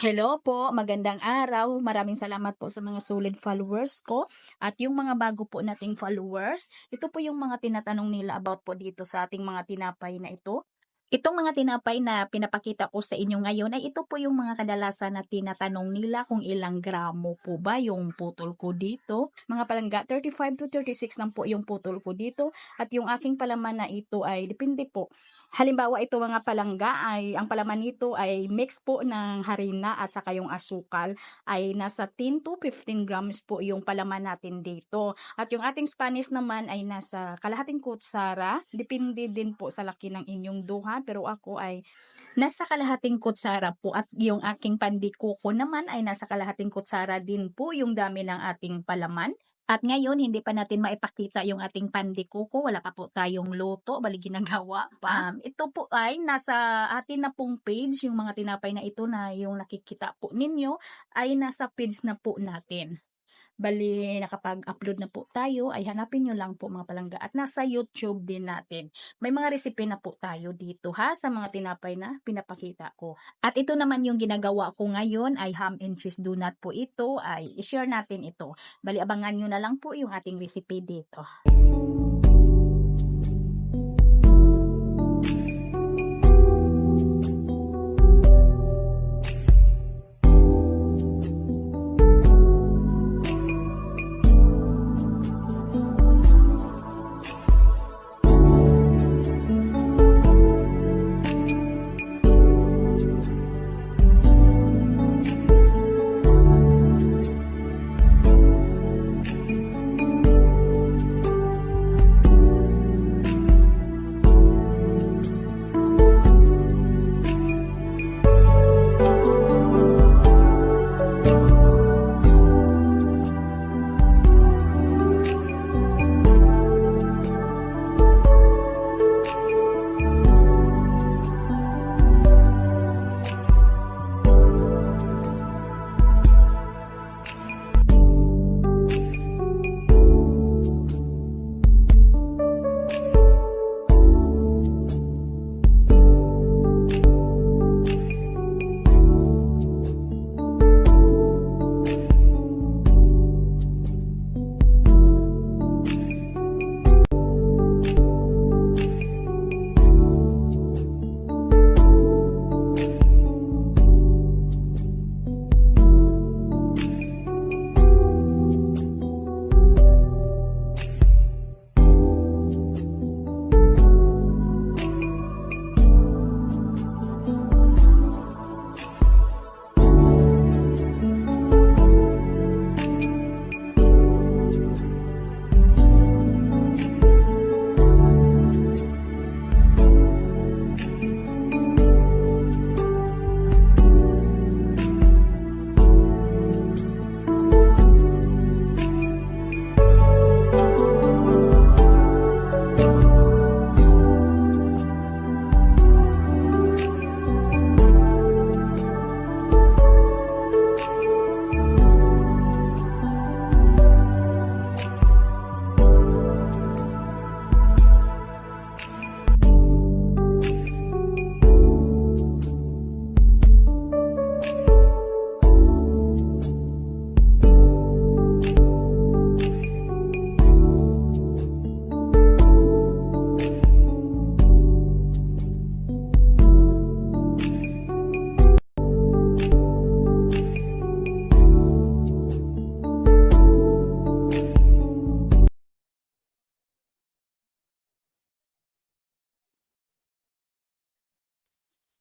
Hello po, magandang araw. Maraming salamat po sa mga solid followers ko at yung mga bago po nating followers. Ito po yung mga tinatanong nila about po dito sa ating mga tinapay na ito. Itong mga tinapay na pinapakita ko sa inyo ngayon ay ito po yung mga kadalasan na tinatanong nila kung ilang gramo po ba yung putol ko dito. Mga palangga, 35 to 36 lang po yung putol ko dito at yung aking palaman na ito ay depende po Halimbawa, ito mga palangga ay, ang palaman nito ay mix po ng harina at saka yung asukal ay nasa 10 to 15 grams po yung palaman natin dito. At yung ating Spanish naman ay nasa kalahating kutsara. Depende din po sa laki ng inyong duha. Pero ako ay nasa kalahating kutsara po at yung aking pandikuko naman ay nasa kalahating kutsara din po yung dami ng ating palaman. At ngayon, hindi pa natin maipakita yung ating pandikuko. Wala pa po tayong luto, bali ginagawa pa. Um, ito po ay nasa atin na pong page, yung mga tinapay na ito na yung nakikita po ninyo, ay nasa page na po natin. Bali, nakapag-upload na po tayo, ay hanapin nyo lang po mga palangga. At nasa YouTube din natin. May mga recipe na po tayo dito ha, sa mga tinapay na pinapakita ko. At ito naman yung ginagawa ko ngayon ay ham and cheese donut po ito, ay i-share natin ito. Bali, abangan nyo na lang po yung ating recipe dito.